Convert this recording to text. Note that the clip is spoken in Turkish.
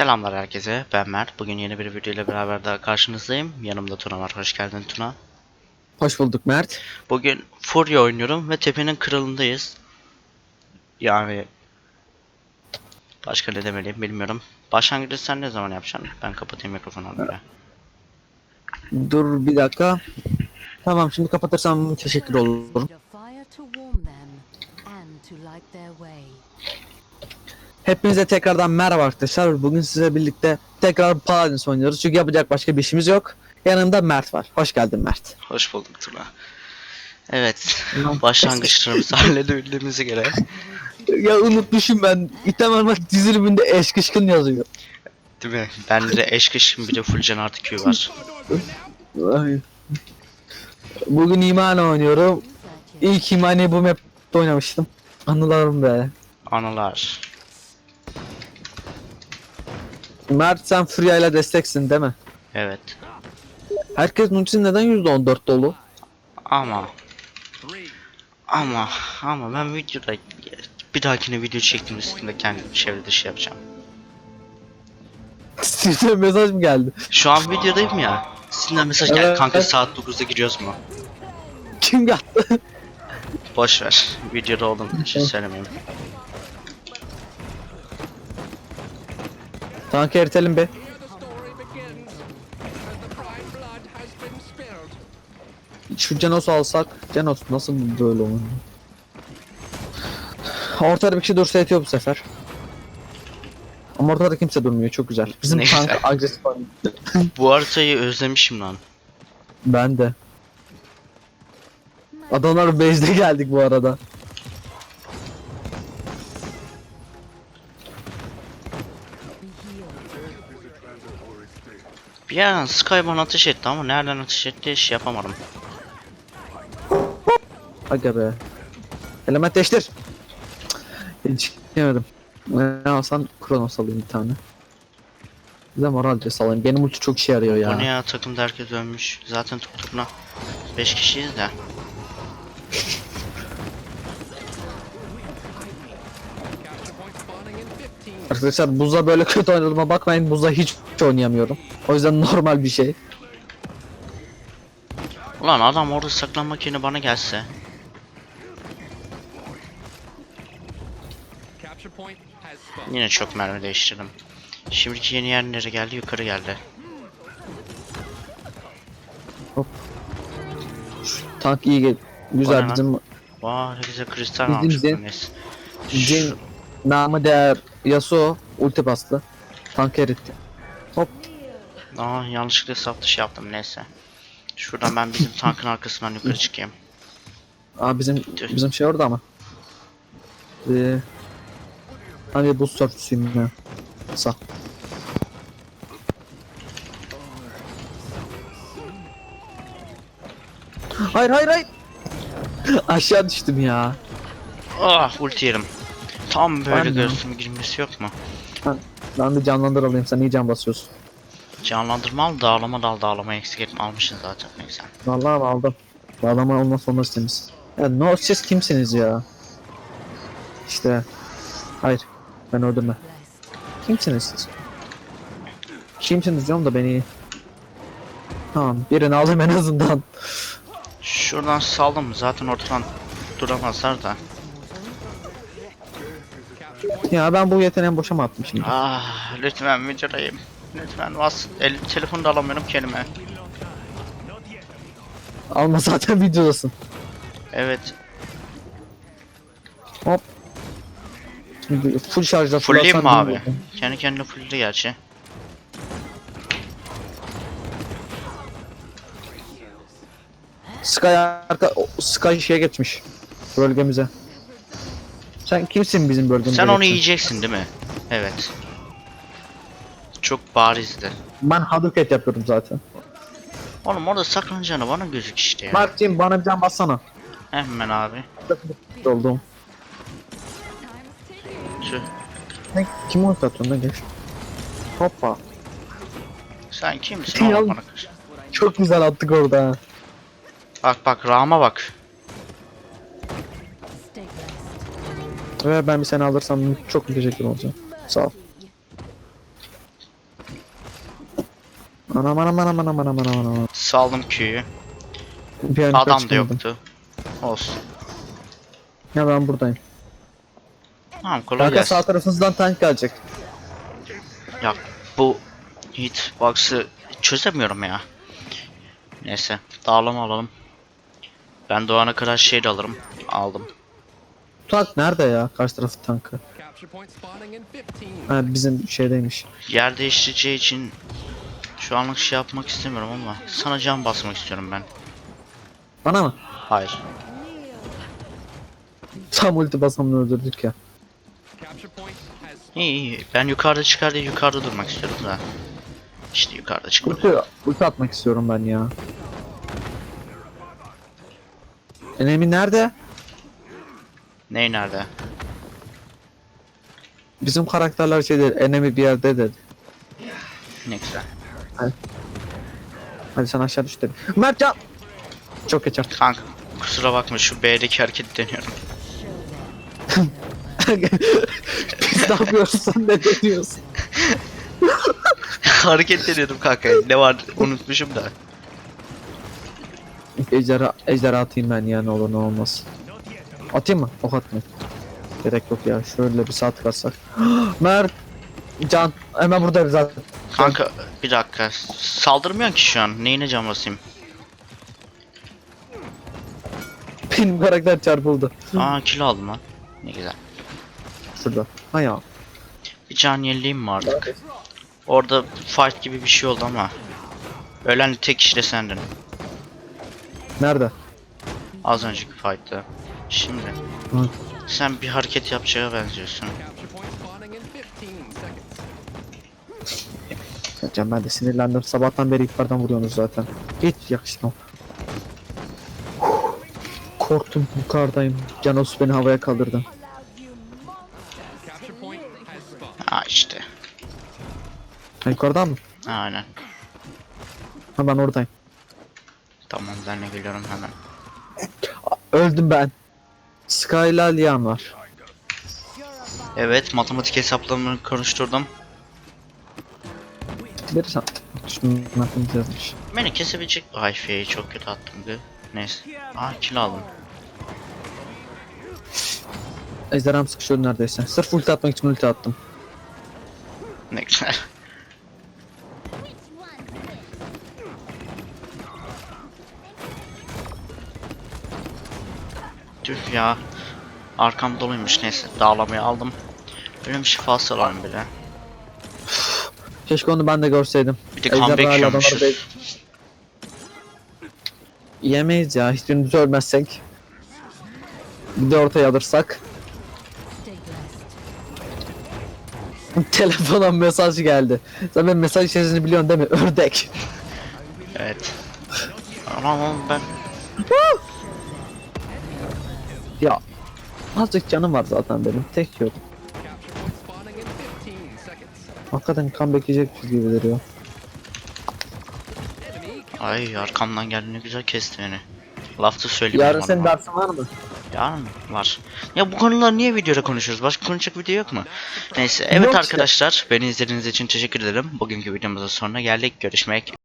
Selamlar herkese. Ben Mert. Bugün yeni bir video ile beraber daha karşınızdayım. Yanımda Tuna var. Hoş geldin Tuna. Hoş bulduk Mert. Bugün Furia oynuyorum ve tepenin kralındayız. Yani başka ne demeliyim bilmiyorum. Başlangıcı sen ne zaman yapacaksın? Ben kapatayım mikrofonu böyle. Dur bir dakika. Tamam şimdi kapatırsam teşekkür olurum. Hepinize tekrardan merhaba arkadaşlar. Bugün size birlikte tekrar Paladins oynuyoruz. Çünkü yapacak başka bir işimiz yok. Yanımda Mert var. Hoş geldin Mert. Hoş bulduk Tuna. Evet. Başlangıçlarımızı halledebildiğimize göre. ya unutmuşum ben. İtem Armak diziliminde eşkışkın yazıyor. Değil mi? Bende de eşkışın bir de full can artı Q var. Bugün İmane oynuyorum. İlk İmane'yi bu map'te oynamıştım. Anılarım be. Anılar. Mert sen Furia ile desteksin değil mi? Evet. Herkesin ultisi neden %14 dolu? Ama ama ama ben videoda bir dahakine video çektiğim üstünde kendim çevre dışı yapacağım. Size mesaj mı geldi? Şu an videodayım ya. Sizden mesaj geldi Evet. kanka saat 9'da giriyoruz mu? Kim geldi? Boş ver. Videoda olduğum için söylemeyeyim. Tank eritelim be. Şu Cenos alsak. Cenos nasıl böyle oynuyor? Ortada bir kişi dursa yetiyor bu sefer. Ama ortada kimse durmuyor çok güzel. Bizim Ne tank güzel. agresif oynuyor. Bu haritayı özlemişim lan. Ben de. Adamlar base'de geldik bu arada. Bir an Sky bana ateş etti ama nereden ateş etti şey yapamadım. Aga be. Element değiştir. Yemedim. Ne alsan Kronos alayım bir tane. Bir de moralce alayım. Benim ulti çok işe yarıyor ya. Bu ne ya takımda herkes ölmüş. Zaten tuk tukuna 5 kişiyiz de. Arkadaşlar buzda böyle kötü oynadığıma bakmayın. Buzda hiç oynayamıyorum. O yüzden normal bir şey. Ulan adam orada saklanmak yerine bana gelse. Yine çok mermi değiştirdim. Şimdiki yeni yer nereye geldi? Yukarı geldi. Tank iyi gel. Güzel lan? bizim Vay ne güzel kristal Bizim almış Şu- namı değer Yasuo ulti bastı. Tank eritti. Aa yanlışlıkla hesap dışı yaptım neyse. Şuradan ben bizim tankın arkasından yukarı çıkayım. Aa bizim bizim şey orada ama. Ee, hani buz sörfçüsüyüm ya. Sağ. Hayır hayır hayır. Aşağı düştüm ya. Ah ulti yerim. Tam böyle Ben göğsüme girmesi yok mu? Ben de canlandır alayım sen iyi can basıyorsun. Canlandırma al dağlama dal dağlama eksik etme almışsın zaten neyse. Vallahi aldım. Bağlama olmaz olmaz temiz. Ya no siz kimsiniz ya? İşte. Hayır. Ben öldürme. Kimsiniz siz? Kimsiniz diyorum da beni. Tamam birini aldım en azından. Şuradan saldım zaten ortadan duramazlar da. Ya ben bu yeteneği boşa mı attım şimdi? Ah lütfen videodayım. Lütfen bas. El, telefonu da alamıyorum kelime. Alma zaten videodasın. Evet. Hop. Şimdi full şarjda Fullleyeyim mi fullasam abi? bilmiyorum. Kendi kendine fullledi gerçi. Sky arka o, Sky şeye geçmiş. Bölgemize. Sen kimsin bizim bölgemize? Sen onu yiyeceksin değil mi? Evet. Çok barizdi. Ben Hadouken yapıyorum zaten. Oğlum orada saklanacağını bana gözük işte ya. Martin bana bir can bassana. Hemen abi. Oldum. Tüh. Ne? Kim ulti atıyorsun lan geç. Hoppa. Sen kimsin oğlum bana karşı? Çok güzel attık orada. Bak bak Ram'a bak. Ve ben bir seni alırsam çok teşekkür olacağım. Sağ ol. Anam anam anam anam anam anam anam. Saldım Q'yu. Bir an yukarı Adam da yoktu. Olsun. Ya ben buradayım. Tamam kolay Kanka gelsin. sağ tarafınızdan tank gelecek. Ya bu hitbox'ı çözemiyorum ya. Neyse dağılama alalım. Ben Doğan'a kadar şey de alırım. Aldım. Tank nerede ya? Karşı tarafı tankı. Capture point spawning in 15. Ha bizim şeydeymiş. Yer değiştireceği için şu anlık şey yapmak istemiyorum ama sana can basmak istiyorum ben. Bana mı? Hayır. Tam ulti basamını öldürdük ya. İyi iyi. Ben yukarıda çıkar diye yukarıda durmak istiyorum da. İşte yukarıda çıkmak. Ulti, ulti atmak istiyorum ben ya. Enemi nerede? Ney nerede? Bizim karakterler şey değil, enemi bir yerde dedi. Ne güzel. Hadi sen aşağı düş dedim. Mertcan! Çok geçer. Kanka kusura bakma şu B'deki hareketi deniyorum. Biz ne yapıyoruz sen ne deniyorsun? Hareket deniyordum kanka. Ne var unutmuşum da. Ejderha, ejderha atayım ben ya ne olur ne olmaz. Atayım mı? Ok atmayayım. Gerek yok ya şöyle bir saat kalsak. Mert! Can hemen buradayız zaten. Kanka bir dakika. Saldırmıyorsun ki şu an. Neyine can basayım? Benim karakter çarpıldı. Aa kill aldım lan. Ne güzel. Şurada. Ha ya. Bir can yenileyim mi artık? Orada fight gibi bir şey oldu ama. Ölen tek kişi de sendin. Nerede? Az önceki fight'ta. Şimdi. Hı. Sen bir hareket yapacağı benziyorsun. Capture point spawning in 15 seconds. Can ben de sinirlendim. Sabahtan beri yukarıdan vuruyorsunuz zaten. Hiç yakışmam. Korktum yukarıdayım. Canos beni havaya kaldırdı. Ha işte. Ha, yukarıdan mı? Aynen. Ha ben oradayım. Tamam ben de geliyorum hemen. Öldüm ben. Skyla Lian var. Evet matematik hesaplarımı konuşturdum. Verirsen. Düştüm matematik yazmış. Beni kesebilecek... Ay F'yi çok kötü attım gı. Neyse. Aa kill aldım. Ejderham sıkışıyordu neredeyse. Sırf ulti atmak için ulti attım. Ne güzel. Tüh ya. Arkam doluymuş neyse dağlamayı aldım. Ölüm şifası alalım bile. Keşke onu ben de görseydim. Bir de comeback yiyormuşuz. Yemeyiz ya. Hiçbirimiz ölmezsek. Bir de ortaya alırsak. Telefona mesaj geldi. Sen benim mesaj içerisini biliyorsun değil mi? Ördek. Evet. Aman aman ben Ya. Azıcık canım var zaten benim. Tek yok. Capture point spawning in 15 seconds. Hakikaten comeback yiyecek gibi duruyor. Ay arkamdan geldi ne güzel kesti beni. Laf da söyleyeyim. Yarın senin dersin var mı? Yarın var. Ya bu konular niye videoda konuşuyoruz? Başka konuşacak video yok mu? Neyse evet Yok işte. arkadaşlar beni izlediğiniz için teşekkür ederim. Bugünkü videomuzun sonuna geldik. Görüşmek